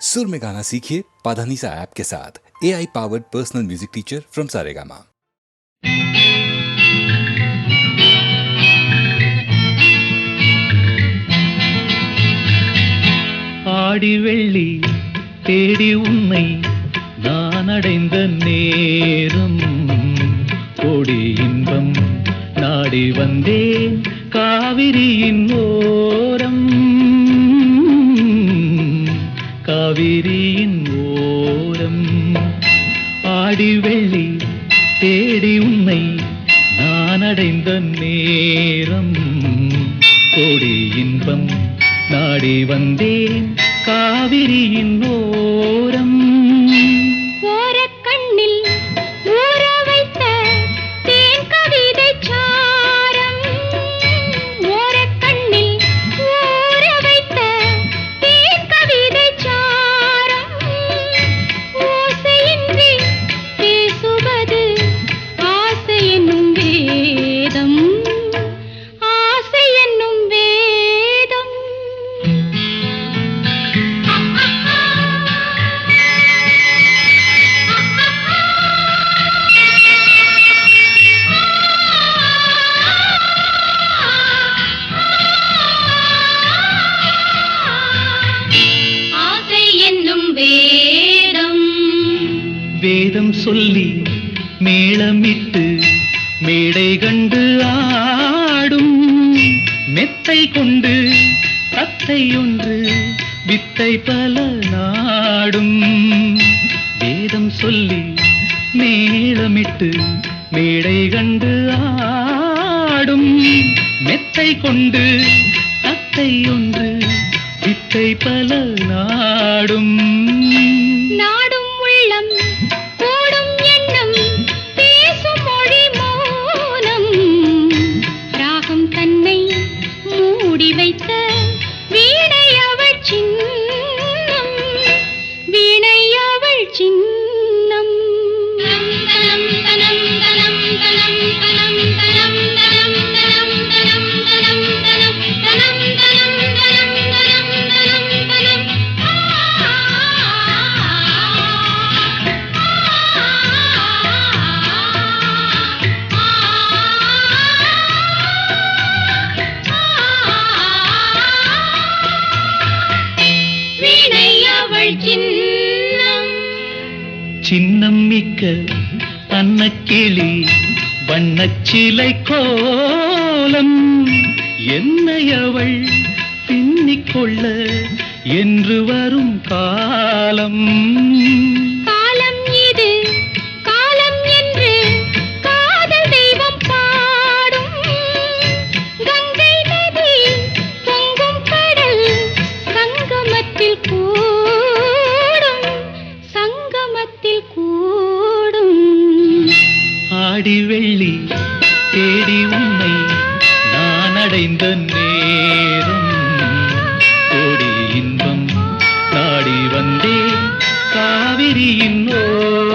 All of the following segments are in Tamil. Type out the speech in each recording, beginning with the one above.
सुर में गाना सीखिए पाधानीसा ऐप के साथ A I powered personal music teacher from Saregama ஆடி வெள்ளி தேடி உன்னை நான் அடைந்த நேரம் கோடி இன்பம் நாடி வந்தேன் காவிரியின் ஓரம் காவிரியின் ஓரம். ஆடி வெள்ளி தேடி உன்னை நான் அடைந்த நேரம். கோடி இன்பம் நாடி வந்தேன். காவிரியின் ஓரம். மேளமிட்டு மேடை கண்டு ஆடும் மெத்தை கொண்டு தத்தை ஒன்று வித்தை பல நாடும். வேதம் சொல்லி மேளமிட்டு மேடை கண்டு ஆடும் மெத்தை கொண்டு சின்னம் மிக்க அன்னக்கிளி வண்ணச்சிலை கோலம். என்னை அவள் பின்னிக் என்று வரும் காலம் காலம். കാവിരിയിന്നോ.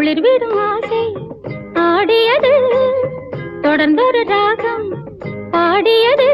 குளிர் விடும் ஆசை ஆடியது. தொடர்ந்தொரு ராகம் பாடியது.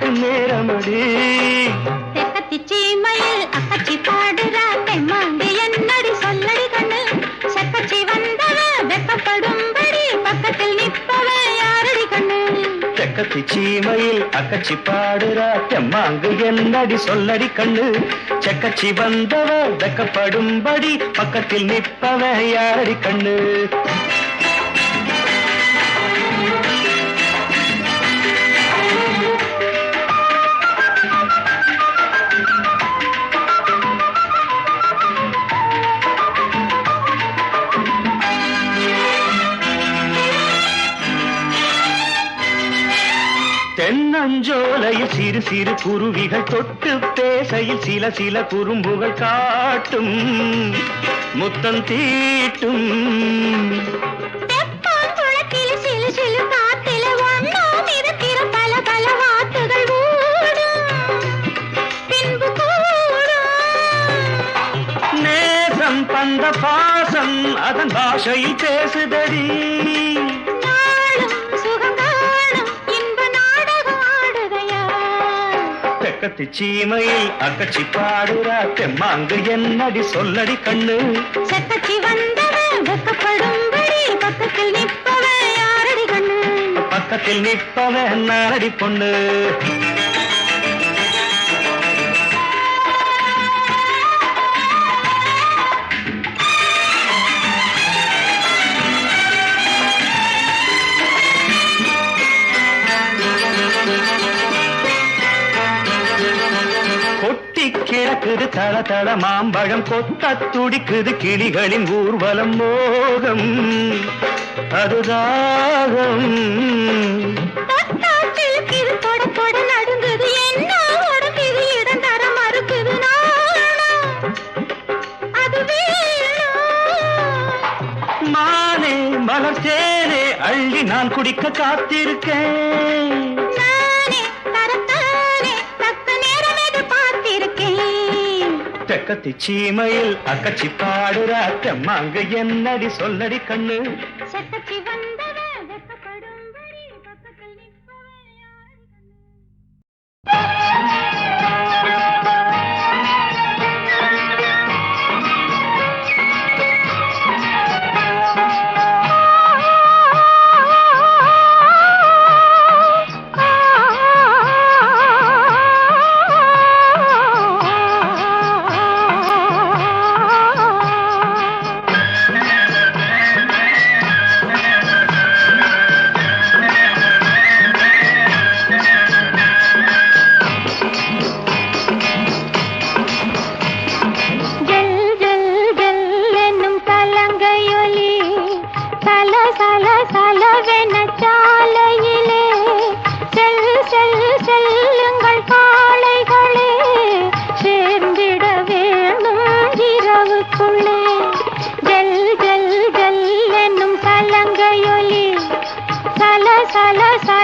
காத்திருக்கு நேரமடி. தெக்கத்தி சீமையில் அக்கச்சி பாடுறா தெம்மாண்டி என்னடி சொல்லடி கண்ணு? செக்கச்சி வந்தவ வெப்பப்படும்படி பக்கத்தில் நிற்பவ யாரடி கண்ணு? தெக்கத்தி சீமையில் அக்கச்சி பாடுறா தெம்மாங்கு என்னடி சொல்லடி கண்ணு? செக்கச்சி வந்தவ வெக்கப்படும்படி பக்கத்தில் நிற்பவ யாரடி கண்ணு? சிறு சிறு குருவிகள் தொட்டு பேசையில் சில சில குறும்புகள் காட்டும் முத்தம் தீட்டும். நேசம் பந்த பாசம் அதன் பாஷையில் பேசுதடி. தெக்கத்தி சீமையில் அக்கச்சி பாடுறா தெம்மாங்கு என்னடி சொல்லடி கண்ணு? செக்கச்சி வந்தவ வெக்கப்படும்படி பக்கத்தில் நிற்பவ யாரடி கண்ணு? பக்கத்தில் நிற்பவன் நாரடி பொண்ணு. கிழக்குது தள தள மாம்பழம் கொத்த துடிக்குது கிளிகளின் ஊர்வலம் மோகம். அதுதாகம் மானே மலர் தேனே அள்ளி நான் குடிக்க காத்திருக்கேன். தெக்கத்தி சீமையில் அக்கச்சி பாடுறா. தெம்மாங்க என்னடி சொல்லடி கண்ணு? இரவுக்குள்ளே ஜல் ஜல் ஜல் என்னும் கலங்கையொலி. சல சல சல.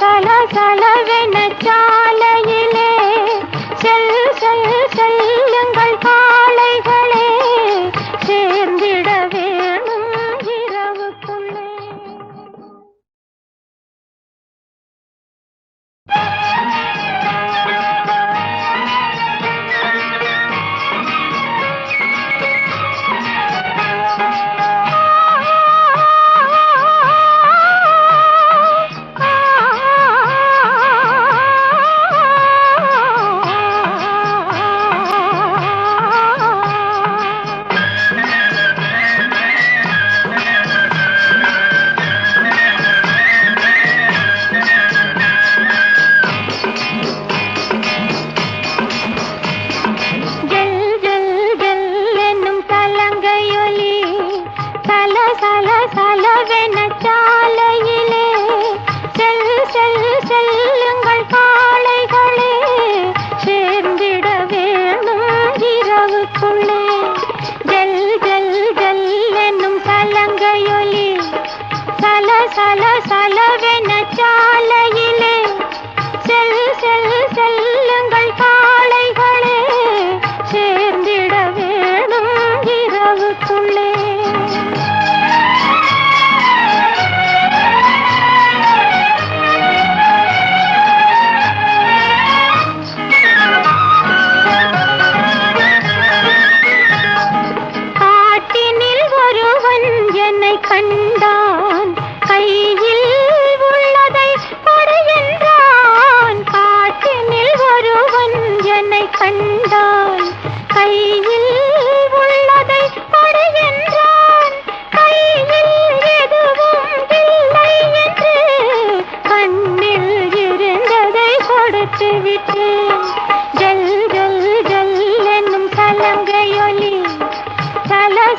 சல சல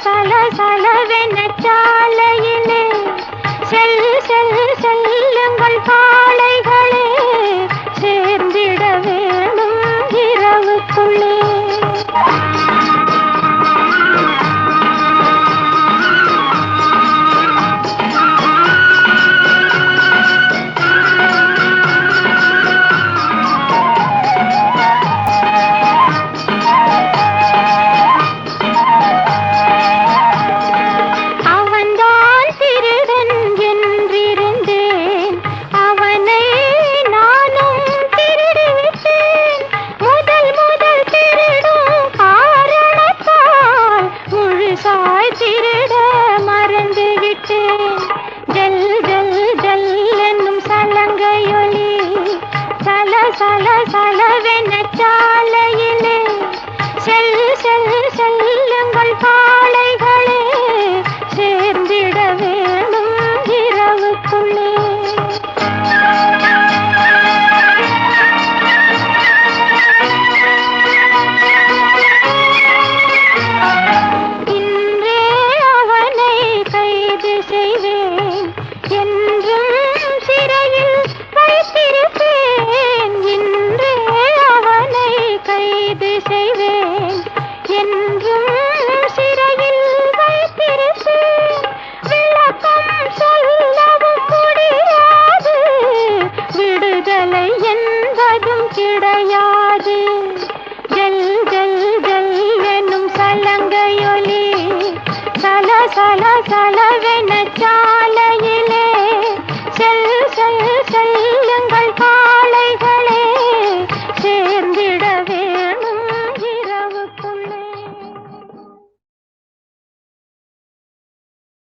சல சல